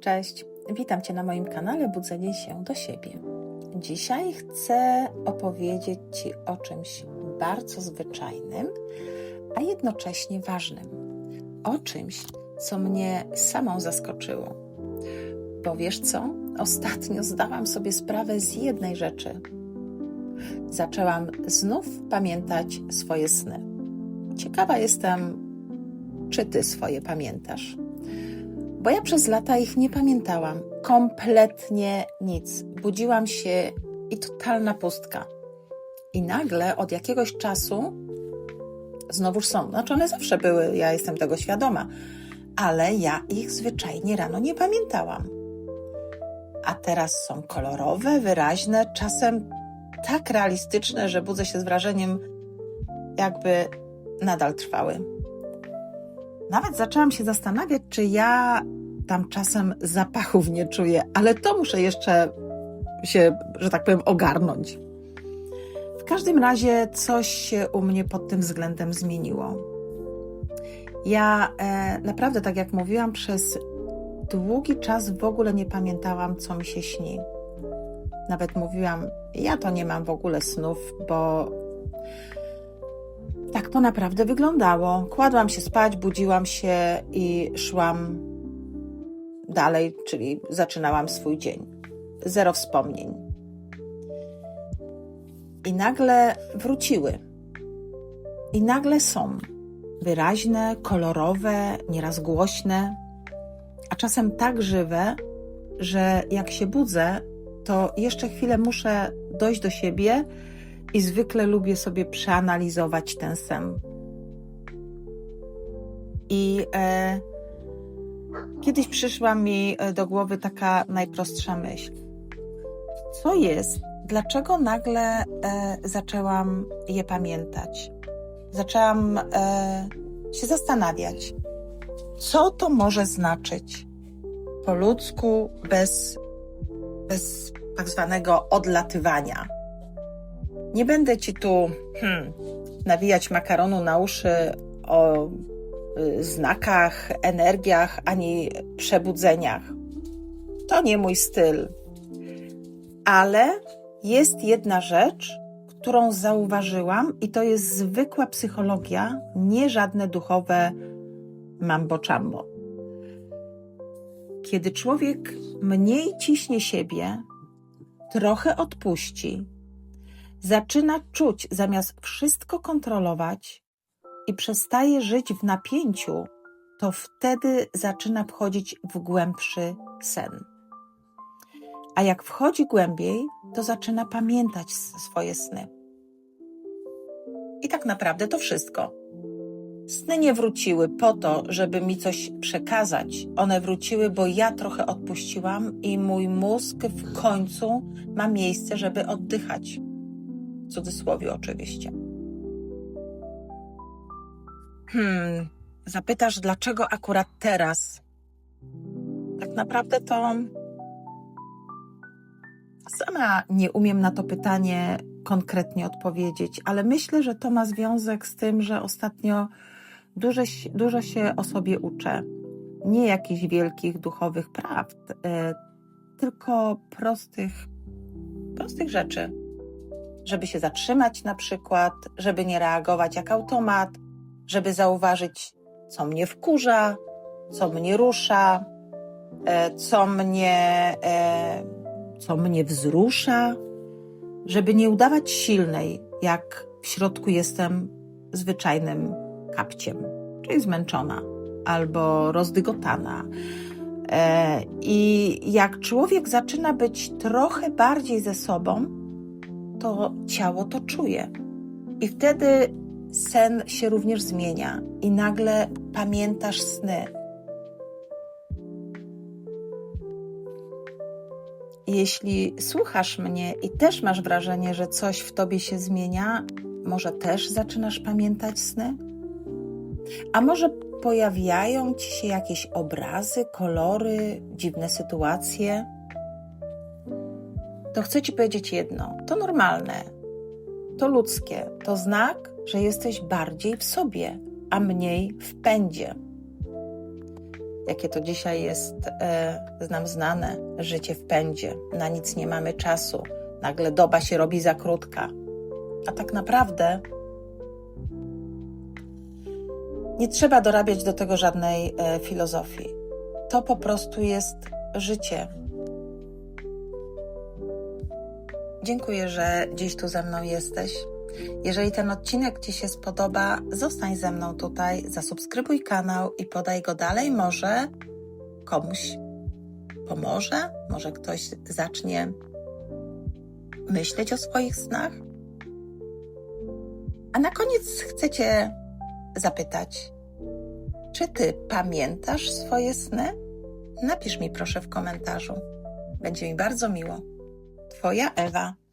Cześć, witam Cię na moim kanale Budzenie się do siebie. Dzisiaj chcę opowiedzieć Ci o czymś bardzo zwyczajnym, a jednocześnie ważnym. O czymś, co mnie samą zaskoczyło. Bo wiesz co? Ostatnio zdałam sobie sprawę z jednej rzeczy. Zaczęłam znów pamiętać swoje sny. Ciekawa jestem, czy Ty swoje pamiętasz bo ja przez lata ich nie pamiętałam. Kompletnie nic. Budziłam się i totalna pustka. I nagle od jakiegoś czasu znowuż są. Znaczy one zawsze były, ja jestem tego świadoma, ale ja ich zwyczajnie rano nie pamiętałam. A teraz są kolorowe, wyraźne, czasem tak realistyczne, że budzę się z wrażeniem, jakby nadal trwały. Nawet zaczęłam się zastanawiać, czy ja tam czasem zapachów nie czuję, ale to muszę jeszcze się, że tak powiem, ogarnąć. W każdym razie coś się u mnie pod tym względem zmieniło. Ja e, naprawdę, tak jak mówiłam, przez długi czas w ogóle nie pamiętałam, co mi się śni. Nawet mówiłam, ja to nie mam w ogóle snów, bo tak to naprawdę wyglądało. Kładłam się spać, budziłam się i szłam dalej, czyli zaczynałam swój dzień. Zero wspomnień. I nagle wróciły. I nagle są wyraźne, kolorowe, nieraz głośne, a czasem tak żywe, że jak się budzę, to jeszcze chwilę muszę dojść do siebie i zwykle lubię sobie przeanalizować ten sen. I e, kiedyś przyszła mi e, do głowy taka najprostsza myśl. Co jest? Dlaczego nagle e, zaczęłam je pamiętać? Zaczęłam e, się zastanawiać, co to może znaczyć po ludzku bez, bez tak zwanego odlatywania nie będę ci tu hmm, nawijać makaronu na uszy o y, znakach, energiach ani przebudzeniach. To nie mój styl. Ale jest jedna rzecz, którą zauważyłam, i to jest zwykła psychologia, nie żadne duchowe mambo czambo. Kiedy człowiek mniej ciśnie siebie, trochę odpuści, zaczyna czuć zamiast wszystko kontrolować i przestaje żyć w napięciu, to wtedy zaczyna wchodzić w głębszy sen. A jak wchodzi głębiej, to zaczyna pamiętać swoje sny. I tak naprawdę to wszystko. Sny nie wróciły po to, żeby mi coś przekazać. One wróciły, bo ja trochę odpuściłam i mój mózg w końcu ma miejsce, żeby oddychać. W cudzysłowie oczywiście. Hmm, zapytasz, dlaczego akurat teraz? Tak naprawdę to sama nie umiem na to pytanie konkretnie odpowiedzieć, ale myślę, że to ma związek z tym, że ostatnio dużo, dużo się o sobie uczę. Nie jakichś wielkich duchowych prawd, e, tylko prostych, prostych rzeczy żeby się zatrzymać na przykład, żeby nie reagować jak automat, żeby zauważyć, co mnie wkurza, co mnie rusza, e, co mnie, e, co mnie wzrusza, żeby nie udawać silnej, jak w środku jestem zwyczajnym kapciem, czyli zmęczona albo rozdygotana. E, I jak człowiek zaczyna być trochę bardziej ze sobą, to ciało to czuje. I wtedy sen się również zmienia i nagle pamiętasz sny. Jeśli słuchasz mnie i też masz wrażenie, że coś w tobie się zmienia, może też zaczynasz pamiętać sny? A może pojawiają ci się jakieś obrazy, kolory, dziwne sytuacje? To chcę Ci powiedzieć jedno: to normalne, to ludzkie, to znak, że jesteś bardziej w sobie, a mniej w pędzie. jakie to dzisiaj jest e, nam znane, życie w pędzie, na nic nie mamy czasu, nagle doba się robi za krótka. A tak naprawdę nie trzeba dorabiać do tego żadnej e, filozofii. To po prostu jest życie. Dziękuję, że dziś tu ze mną jesteś. Jeżeli ten odcinek Ci się spodoba, zostań ze mną tutaj, zasubskrybuj kanał i podaj go dalej. Może komuś pomoże, może ktoś zacznie myśleć o swoich snach. A na koniec chcę Cię zapytać, czy Ty pamiętasz swoje sny? Napisz mi proszę w komentarzu. Będzie mi bardzo miło. Twoja Ewa.